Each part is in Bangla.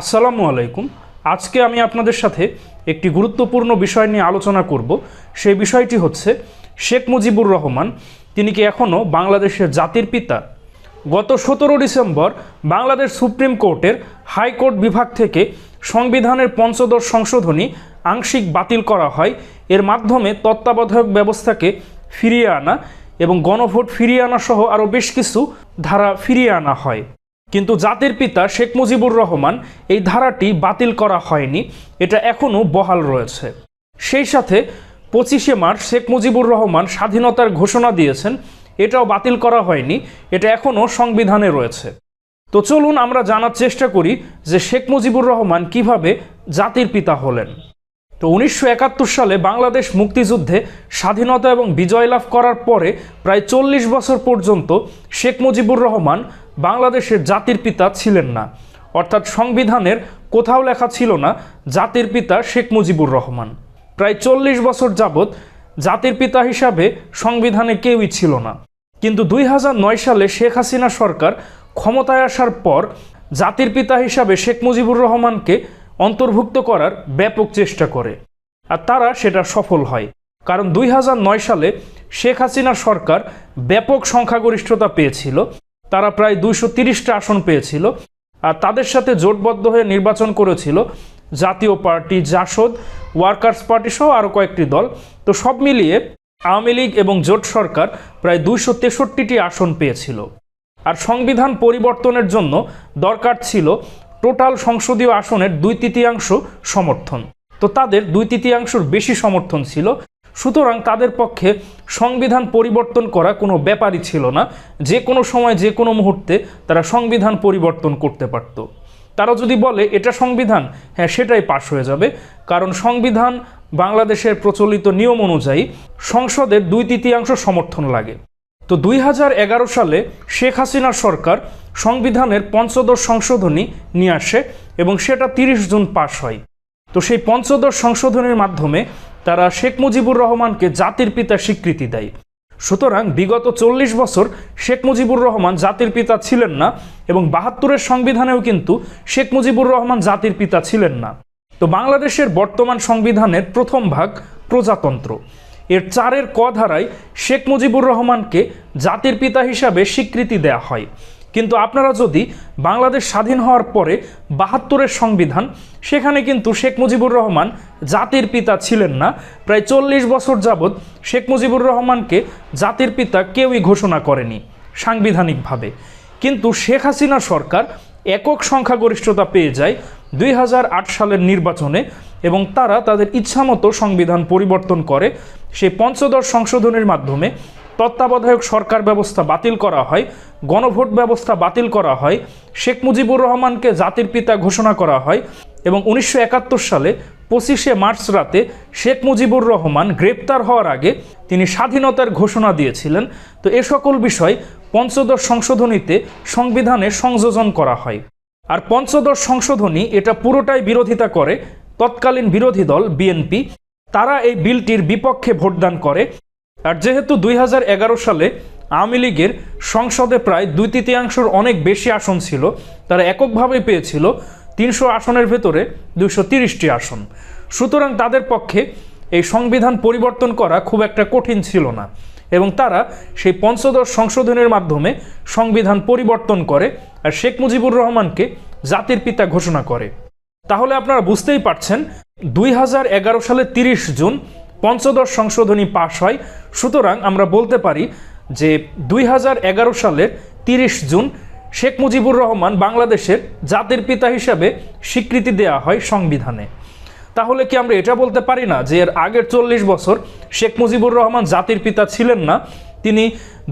আসসালামু আলাইকুম। আজকে আমি আপনাদের সাথে একটি গুরুত্বপূর্ণ বিষয় নিয়ে আলোচনা করব। সেই বিষয়টি হচ্ছে শেখ মুজিবুর রহমান, তিনি কি এখনও বাংলাদেশের জাতির পিতা? গত সতেরো ডিসেম্বর বাংলাদেশ সুপ্রিম কোর্টের হাইকোর্ট বিভাগ থেকে সংবিধানের পঞ্চদশ সংশোধনী আংশিক বাতিল করা হয়। এর মাধ্যমে তত্ত্বাবধায়ক ব্যবস্থাকে ফিরিয়ে আনা এবং গণভোট ফিরিয়ে আনা সহ আরও বেশ কিছু ধারা ফিরিয়ে আনা হয়। কিন্তু জাতির পিতা শেখ মুজিবুর রহমান এই ধারাটি বাতিল করা হয়নি, এটা এখনও বহাল রয়েছে। সেই সাথে পঁচিশে মার্চ শেখ মুজিবুর রহমান স্বাধীনতার ঘোষণা দিয়েছেন, এটাও বাতিল করা হয়নি, এটা এখনও সংবিধানে রয়েছে। তো চলুন আমরা জানার চেষ্টা করি যে শেখ মুজিবুর রহমান কীভাবে জাতির পিতা হলেন। তো উনিশশো একাত্তর সালে বাংলাদেশ মুক্তিযুদ্ধে স্বাধীনতা এবং বিজয় লাভ করার পরে প্রায় চল্লিশ বছর পর্যন্ত শেখ মুজিবুর রহমান বাংলাদেশের জাতির পিতা ছিলেন না। অর্থাৎ সংবিধানের কোথাও লেখা ছিল না, জাতির পিতা শেখ মুজিবুর রহমান। প্রায় চল্লিশ বছর যাবৎ জাতির পিতা হিসাবে সংবিধানে কেউই ছিল না। কিন্তু দুই হাজার নয় সালে শেখ হাসিনা সরকার ক্ষমতায় আসার পর জাতির পিতা হিসাবে শেখ মুজিবুর রহমানকে অন্তর্ভুক্ত করার ব্যাপক চেষ্টা করে। আর তারা সেটা সফল হয়। কারণ দুই হাজার নয় সালে শেখ হাসিনা সরকার ব্যাপক সংখ্যাগরিষ্ঠতা পেয়েছিল। তারা প্রায় দুইশো তিরিশটা আসন পেয়েছিল আর তাদের সাথে জোটবদ্ধ হয়ে নির্বাচন করেছিল জাতীয় পার্টি জাসদ, ওয়ার্কার্স পার্টি সহ আরও কয়েকটি দল। তো সব মিলিয়ে আওয়ামী লীগ এবং জোট সরকার প্রায় দুইশো তেষট্টিটি আসন পেয়েছিল। আর সংবিধান পরিবর্তনের জন্য দরকার ছিল টোটাল সংসদীয় আসনের দুই তৃতীয়াংশ সমর্থন। তো তাদের দুই তৃতীয়াংশর বেশি সমর্থন ছিল। সুতরাং তাদের পক্ষে সংবিধান পরিবর্তন করা কোনো ব্যাপারই ছিল না। যে কোনো সময়, যে কোনো মুহূর্তে তারা সংবিধান পরিবর্তন করতে পারত। তারা যদি বলে, এটা সংবিধান হ্যাঁ সেটাই পাশ হয়ে যাবে। কারণ সংবিধান বাংলাদেশের প্রচলিত নিয়ম অনুযায়ী সংসদের দুই তৃতীয়াংশ সমর্থন লাগে। তো দুই হাজার এগারো সালে শেখ হাসিনার সরকার সংবিধানের পঞ্চদশ সংশোধনী নিয়ে আসে এবং সেটা তিরিশ জুন পাশ হয়। তো সেই পঞ্চদশ সংশোধনের মাধ্যমে তারা শেখ মুজিবুর রহমানকে জাতির পিতা স্বীকৃতি দেয়। সুতরাং বিগত চল্লিশ বছর শেখ মুজিবুর রহমান জাতির পিতা ছিলেন না এবং বাহাত্তরের সংবিধানেও কিন্তু শেখ মুজিবুর রহমান জাতির পিতা ছিলেন না। তো বাংলাদেশের বর্তমান সংবিধানের প্রথম ভাগ প্রজাতন্ত্র। এর চারের ক ধারায় শেখ মুজিবুর রহমানকে জাতির পিতা হিসাবে স্বীকৃতি দেয়া হয়। কিন্তু আপনারা যদি বাংলাদেশ স্বাধীন হওয়ার পরে বাহাত্তরের সংবিধান, সেখানে কিন্তু শেখ মুজিবুর রহমান জাতির পিতা ছিলেন না। প্রায় চল্লিশ বছর যাবৎ শেখ মুজিবুর রহমানকে জাতির পিতা কেউই ঘোষণা করেনি, সাংবিধানিকভাবে। কিন্তু শেখ হাসিনা সরকার একক সংখ্যাগরিষ্ঠতা পেয়ে যায় দুই হাজার আট সালের নির্বাচনে এবং তারা তাদের ইচ্ছামতো সংবিধান পরিবর্তন করে। সেই পঞ্চদশ সংশোধনের মাধ্যমে তত্ত্বাবধায়ক সরকার ব্যবস্থা বাতিল করা হয়, গণভোট ব্যবস্থা বাতিল করা হয়, শেখ মুজিবুর রহমানকে জাতির পিতা ঘোষণা করা হয় এবং উনিশশো একাত্তর সালে পঁচিশে মার্চ রাতে শেখ মুজিবুর রহমান গ্রেপ্তার হওয়ার আগে তিনি স্বাধীনতার ঘোষণা দিয়েছিলেন। তো এ সকল বিষয় পঞ্চদশ সংশোধনীতে সংবিধানে সংযোজন করা হয়। আর পঞ্চদশ সংশোধনী এটা পুরোটাই বিরোধিতা করে। তৎকালীন বিরোধী দল, বিএনপি, তারা এই বিলটির বিপক্ষে ভোটদান করে। আর যেহেতু দুই হাজার এগারো সালে আওয়ামী লীগের সংসদে প্রায় দুই তৃতীয়াংশর অনেক বেশি আসন ছিল, তারা এককভাবে পেয়েছিল তিনশো আসনের ভেতরে দুইশো তিরিশটি আসন। সুতরাং তাদের পক্ষে এই সংবিধান পরিবর্তন করা খুব একটা কঠিন ছিল না এবং তারা সেই পঞ্চদশ সংশোধনের মাধ্যমে সংবিধান পরিবর্তন করে আর শেখ মুজিবুর রহমানকে জাতির পিতা ঘোষণা করে। তাহলে আপনারা বুঝতেই পারছেন, দুই হাজার এগারো সালে তিরিশ জুন পঞ্চদশ সংশোধনী পাশ হয়। সুতরাং আমরা বলতে পারি যে দুই হাজার এগারো সালের তিরিশ জুন শেখ মুজিবুর রহমান বাংলাদেশের জাতির পিতা হিসাবে স্বীকৃতি দেওয়া হয় সংবিধানে। তাহলে কি আমরা এটা বলতে পারি না যে এর আগের চল্লিশ বছর শেখ মুজিবুর রহমান জাতির পিতা ছিলেন না? তিনি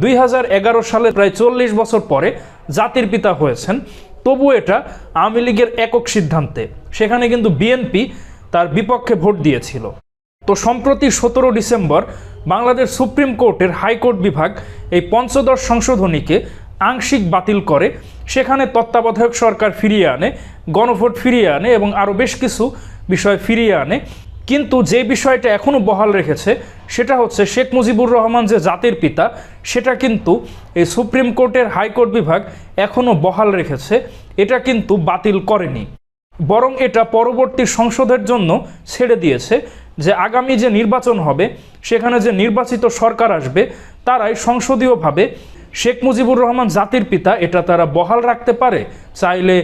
দুই হাজার এগারো সালে প্রায় চল্লিশ বছর পরে জাতির পিতা হয়েছেন। তবু এটা আওয়ামী লীগের একক সিদ্ধান্তে। সেখানে কিন্তু বিএনপি তার বিপক্ষে ভোট দিয়েছিল। তো সম্প্রতি সতেরো ডিসেম্বর বাংলাদেশ সুপ্রিম কোর্টের হাইকোর্ট বিভাগ এই পঞ্চদশ সংশোধনীকে আংশিক বাতিল করে। সেখানে তত্ত্বাবধায়ক সরকার ফিরিয়ে আনে, গণভোট ফিরিয়ে আনে এবং আরও বেশ কিছু বিষয় ফিরিয়ে আনে। কিন্তু যে বিষয়টা এখনও বহাল রেখেছে, সেটা হচ্ছে শেখ মুজিবুর রহমান যে জাতির পিতা, সেটা কিন্তু এই সুপ্রিম কোর্টের হাইকোর্ট বিভাগ এখনও বহাল রেখেছে। এটা কিন্তু বাতিল করেনি। বরং এটা পরবর্তী সংসদের জন্য ছেড়ে দিয়েছে। যে আগামী যে নির্বাচন হবে, সেখানে যে নির্বাচিত সরকার আসবে, তারাই সংসদীয়ভাবে শেখ মুজিবুর রহমান জাতির পিতা, এটা তারা বহাল রাখতে পারে, চাইলে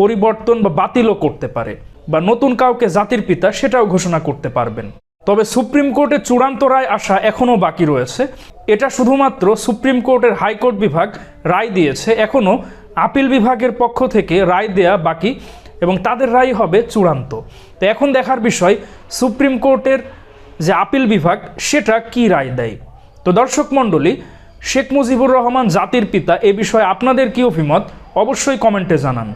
পরিবর্তন বা বাতিলও করতে পারে, বা নতুন কাউকে জাতির পিতা সেটাও ঘোষণা করতে পারবেন। তবে সুপ্রিম কোর্টে চূড়ান্ত রায় আসা এখনও বাকি রয়েছে। এটা শুধুমাত্র সুপ্রিম কোর্টের হাইকোর্ট বিভাগ রায় দিয়েছে, এখনও আপিল বিভাগের পক্ষ থেকে রায় দেয়া বাকি এবং তাদের রায় হবে চূড়ান্ত। তো এখন দেখার বিষয়, সুপ্রিম কোর্টের যে আপিল বিভাগ, সেটা কি রায় দেয়? তো দর্শক মণ্ডলী, শেখ মুজিবুর রহমান জাতির পিতা, এ বিষয়ে আপনাদের কি অভিমত? অবশ্যই কমেন্টে জানান।